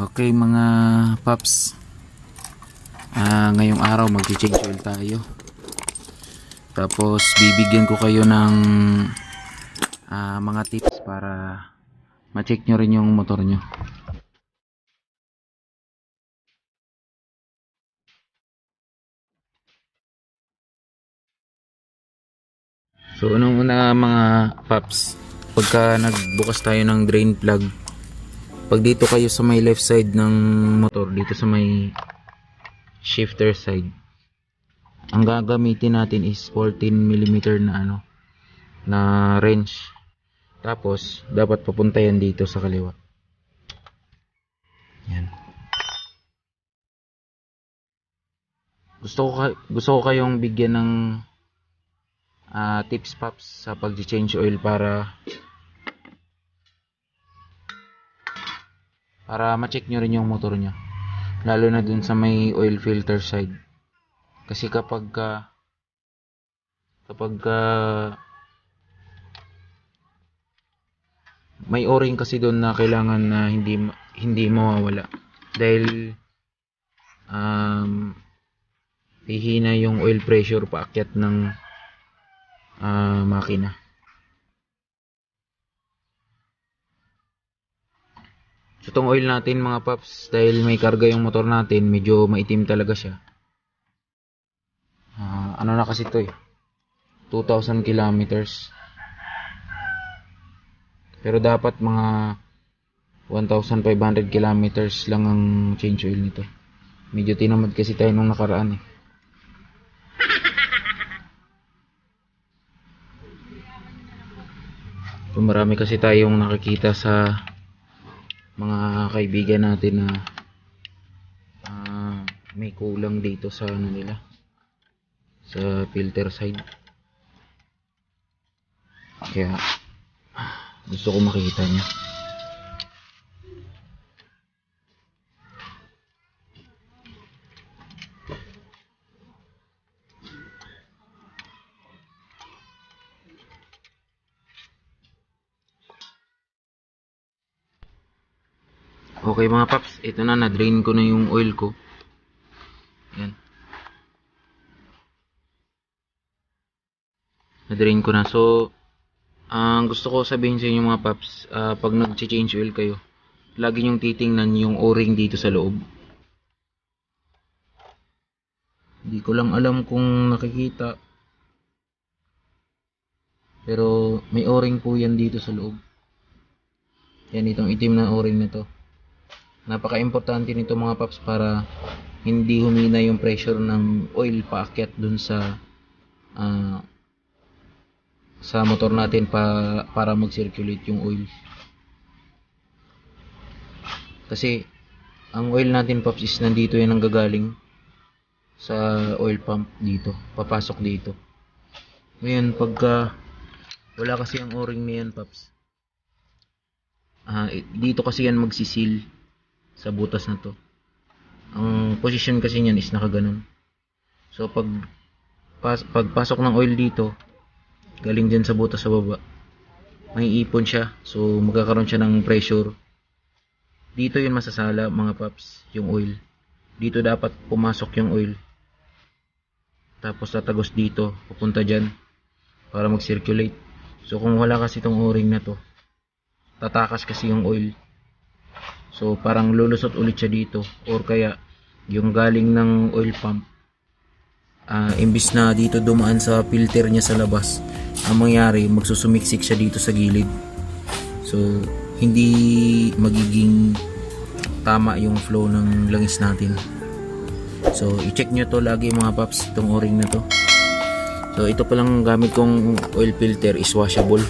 Okay mga paps. Ah, ngayong araw mag-change oil tayo. Tapos bibigyan ko kayo ng ah, mga tips para ma-check nyo rin yung motor nyo. So unang una mga paps, pagka nagbukas tayo ng drain plug, pag dito kayo sa may left side ng motor, dito sa may shifter side, ang gagamitin natin is 14mm na ano, na wrench. Tapos, dapat papunta yan dito sa kaliwa. Yan. Gusto ko, gusto ko kayong bigyan ng ah, tips paps sa pag-change oil para para ma-check nyo rin yung motor nyo. Lalo na dun sa may oil filter side. Kasi kapag ka kapag ka may o-ring kasi doon na kailangan na hindi hindi mawawala. Dahil um, hihina yung oil pressure paakyat ng ah, makina So itong oil natin mga paps, dahil may karga yung motor natin, medyo maitim talaga siya. Ah, ano na kasi to eh, 2,000 kilometers. Pero dapat mga 1,500 kilometers lang ang change oil nito. Medyo tinamad kasi tayo nung nakaraan eh. So marami kasi tayong nakikita sa mga kaibigan natin na ah, may kulang dito sa ano nila sa filter side. Kaya gusto ko makita niya Okay mga paps, ito na, na-drain ko na yung oil ko. Yan. Na-drain ko na. So, ang gusto ko sabihin sa inyo mga paps, ah, pag nag-change oil kayo, lagi nyong titingnan yung o-ring dito sa loob. Hindi ko lang alam kung nakikita. Pero may o-ring po yan dito sa loob. Yan itong itim na o-ring na to. Napaka-importante nito mga paps para hindi humina yung pressure ng oil paakyat dun sa ah, sa motor natin pa, para mag-circulate yung oil. Kasi ang oil natin paps is nandito yan ang gagaling sa oil pump dito, papasok dito. Ngayon pagka wala kasi ang o-ring na yan paps. Eh, dito kasi yan magsisil sa butas na to. Ang position kasi niyan is nakaganon. So pag pas, pagpasok ng oil dito, galing din sa butas sa baba, may ipon siya. So magkakaroon siya ng pressure. Dito yun masasala mga paps, yung oil. Dito dapat pumasok yung oil. Tapos tatagos dito, pupunta dyan para mag-circulate. So kung wala kasi itong o-ring na to, tatakas kasi yung oil. So parang lulusot ulit siya dito. Or kaya yung galing ng oil pump ah imbis na dito dumaan sa filter niya sa labas ang mangyari magsusumiksik siya dito sa gilid. So hindi magiging tama yung flow ng langis natin. So i-check nyo to lagi mga paps itong o-ring na to. So ito pa lang gamit kong oil filter is washable.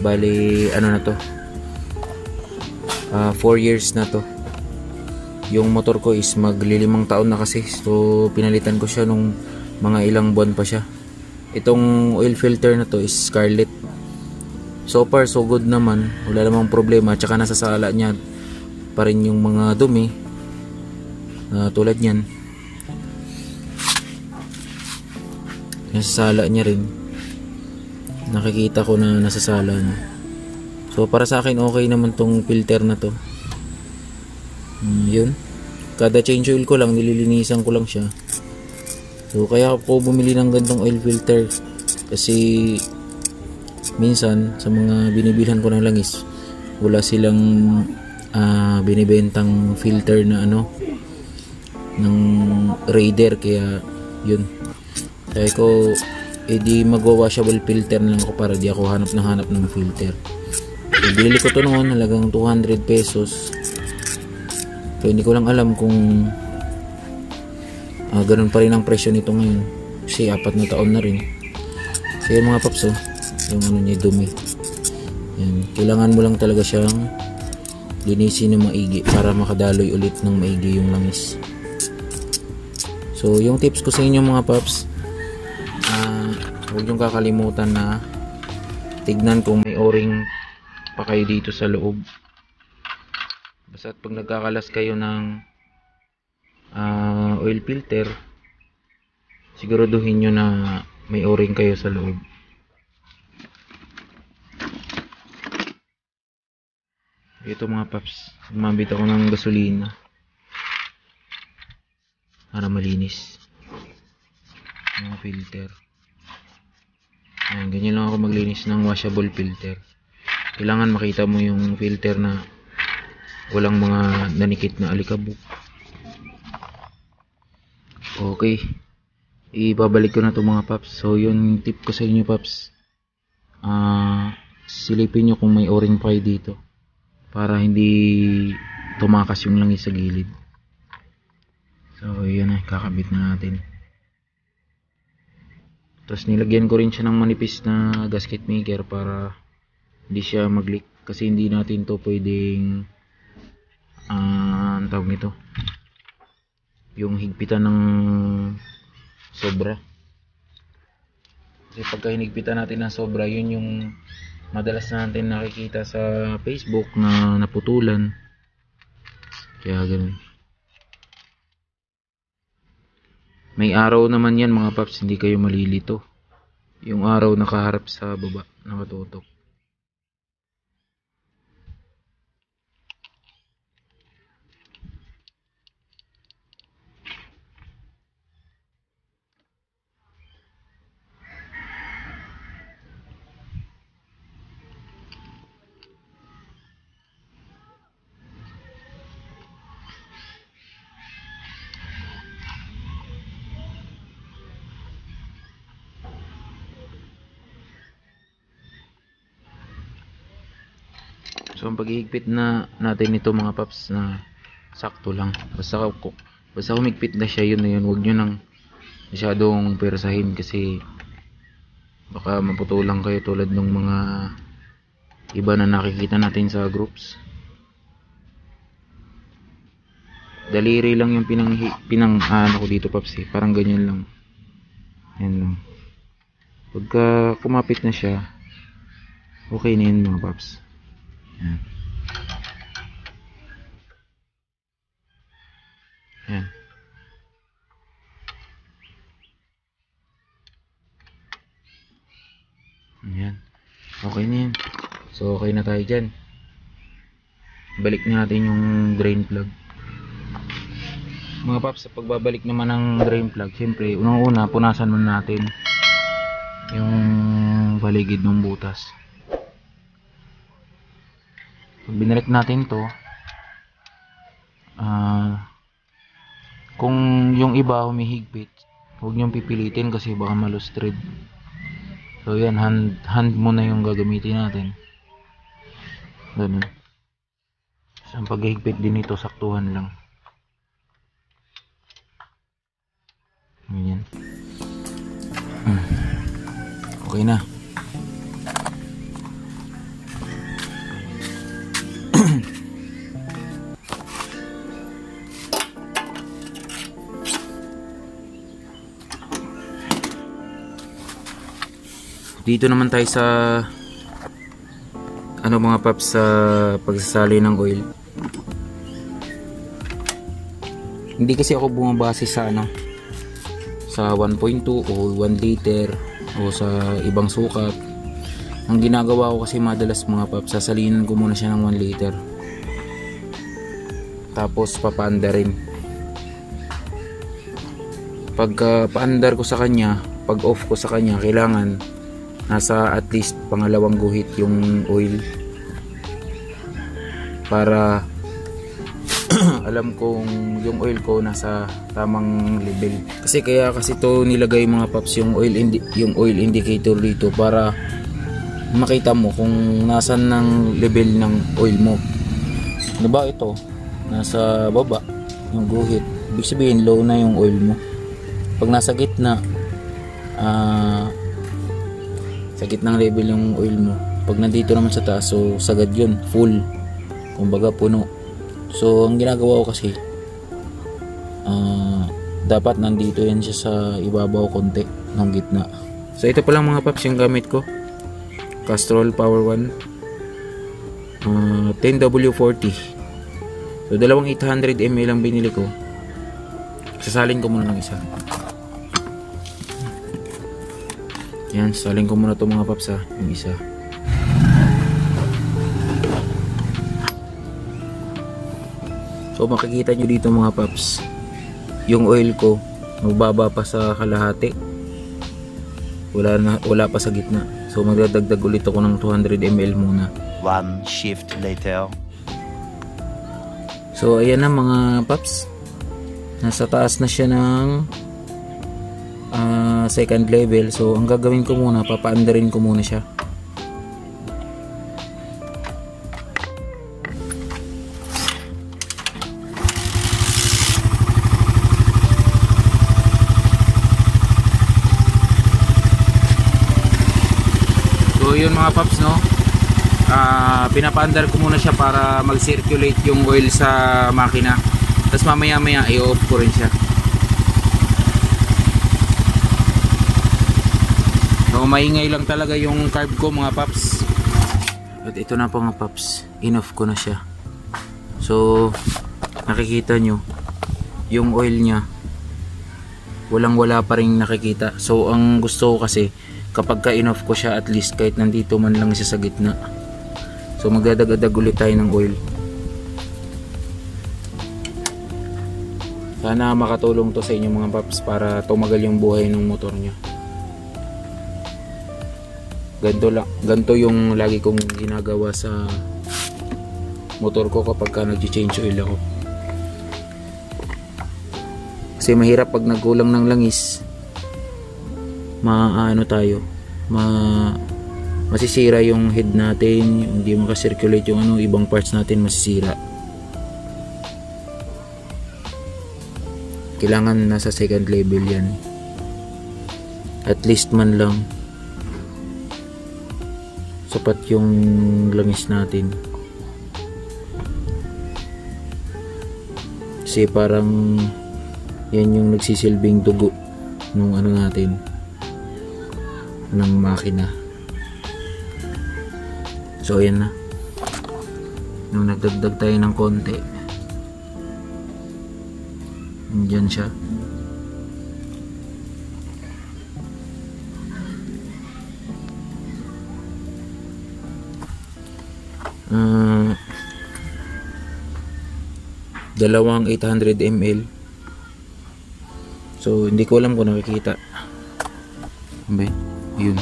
Bali ano na to 4 years na to. Yung motor ko is maglilimang taon na kasi. So pinalitan ko siya nung mga ilang buwan pa siya. Itong oil filter na to is Scarlett so far so good naman. Wala namang problema. Tsaka nasasala niya pa rin yung mga dumi Ah, tulad niyan. Nasasala niya rin. Nakikita ko na nasasala na so para sa akin okay naman tong filter na to Mm, yun. Kada change oil ko lang, nililinisan ko lang siya. So, kaya ako bumili ng gantong oil filter. Kasi, minsan, sa mga binibilhan ko ng langis, wala silang ah, binibentang filter na ano, ng Raider. Kaya, yun. Kaya ko, edi magwa-washable filter na lang ako para di ako hanap na hanap ng filter. Bili ko to noon, halagang 200 pesos. So, hindi ko lang alam kung ah, ganun pa rin ang presyo nito ngayon. Kasi apat na taon na rin. So, yun mga paps, oh. Yung ano niya, dumi. Yan. Kailangan mo lang talaga siyang linisin ng maigi para makadaloy ulit ng maigi yung langis. So, yung tips ko sa inyo mga paps, ah, huwag niyong kakalimutan na tignan kung may o-ring pa kayo dito sa loob. Basta pag nagkakalas kayo ng ah, oil filter, siguraduhin nyo na may o-ring kayo sa loob. Ito mga paps, gumamit ako ng gasolina para malinis mga filter. Ayan, ganyan lang ako maglinis ng washable filter. Kailangan makita mo yung filter na walang mga nanikit na alikabok. Okay. Ibabalik ko na to mga paps. So, yun tip ko sa inyo paps. Ah, silipin nyo kung may o-ring kayo dito. Para hindi tumakas yung langis sa gilid. So, yun na. Kakabit na natin. Tapos nilagyan ko rin siya ng manipis na gasket maker para hindi siya mag-leak. Kasi hindi natin to pwedeng ah ang tawag nito? Yung higpitan ng sobra. Kasi pagka hinigpitan natin ng sobra yun yung madalas natin nakikita sa Facebook na naputulan. Kaya ganun. May araw naman yan mga paps hindi kayo malilito. Yung araw nakaharap sa baba nakatutok So ang paghihigpit na natin nito mga paps na sakto lang. Basta ko basta humigpit na siya yun na yun. Huwag nyo nang masyadong persahin kasi baka maputulang kayo tulad ng mga iba na nakikita natin sa groups. Daliri lang yung pinang pinang ano ko dito paps eh. Parang ganyan lang. Yan lang. Pagka kumapit na siya, okay na yun mga paps. Yan. Yan. Yan. Okay na yan. So, okay na tayo dyan. Balik na natin yung drain plug. Mga paps, sa pagbabalik naman ng drain plug, siyempre, unang-una, punasan muna natin yung paligid ng butas. Pag binalik natin to, ah, kung yung iba humihigpit, huwag niyong pipilitin kasi baka malustred. So yan, hand, hand mo na yung gagamitin natin. Ganun. So, ang paghihigpit din ito, saktuhan lang. Ganyan. Hmm. Okay na. Dito naman tayo sa ano mga paps sa pagsasali ng oil. Hindi kasi ako bumabase sa ano sa 1.2 o 1 liter o sa ibang sukat. Ang ginagawa ko kasi madalas mga paps, sasalinan ko muna siya ng 1 liter. tapos papaanda rin pagka paandar ko sa kanya pag off ko sa kanya kailangan nasa at least pangalawang guhit yung oil. Para alam kong yung oil ko nasa tamang level. Kasi kaya kasi to nilagay mga paps yung oil yung oil indicator dito para makita mo kung nasan ng level ng oil mo. Ano ba ito? Nasa baba yung guhit. Ibig sabihin low na yung oil mo. Pag nasa gitna ah sa gitnang level yung oil mo. Pag nandito naman sa taas so sagad yun full. Kumbaga puno. So ang ginagawa ko kasi ah dapat nandito yan siya sa ibabaw konti ng gitna. So ito pa lang mga paps yung gamit ko. Castrol Power 1 ah, 10W40 so dalawang 800 ml ang binili ko. Sasalin ko muna ng isa yan sasalin ko muna to mga paps ha yung isa So makikita nyo dito mga paps, yung oil ko magbaba pa sa kalahati. Wala na wala pa sa gitna. So magdadagdag ulit ako ng 200 ml muna. One shift later. So ayan na mga paps. Nasa taas na siya ng second level. So ang gagawin ko muna, papaandarin ko muna siya. So yun mga paps no. Ah, pinapaandar ko muna siya para mag-circulate yung oil sa makina. Tapos mamaya maya i-off ko rin siya. So maingay lang talaga yung carb ko mga paps. At ito na po mga paps. In-off ko na siya. So nakikita nyo yung oil niya walang wala pa rin nakikita. So ang gusto ko kasi kapag ka in-off ko siya at least kahit nandito man lang siya sa gitna. So magdadagadag ulit tayo ng oil. Sana makatulong to sa inyo mga paps para tumagal yung buhay ng motor nyo. Ganto, lang, ganto yung lagi kong ginagawa sa motor ko kapag ka nag-change oil ako. Kasi mahirap pag nagkulang ng langis, maano tayo, ma masisira yung head natin, hindi makasirculate yung ano, ibang parts natin masisira. Kailangan nasa second level yan. At least man lang sapat yung langis natin. Kasi parang yan yung nagsisilbing dugo nung ano natin ng makina. So ayan na. Nung nagdagdag tayo ng konti andyan siya Ah, dalawang 800 ml So, hindi ko alam kung nakikita. Ba, yun.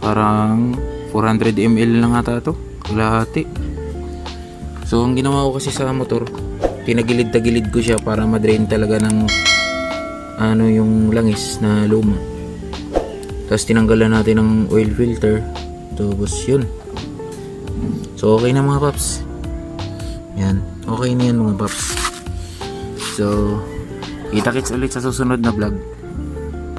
Parang 400 ml lang ata to. Kalahati. So, ang ginawa ko kasi sa motor, tinagilid-tagilid ko siya para madrain talaga ng ano yung langis na luma. Tapos tinanggalan natin ng oil filter. Tapos yun. So, okay na mga paps. Yan. Okay na yan mga paps. So, Kita-kits ulit sa susunod na vlog.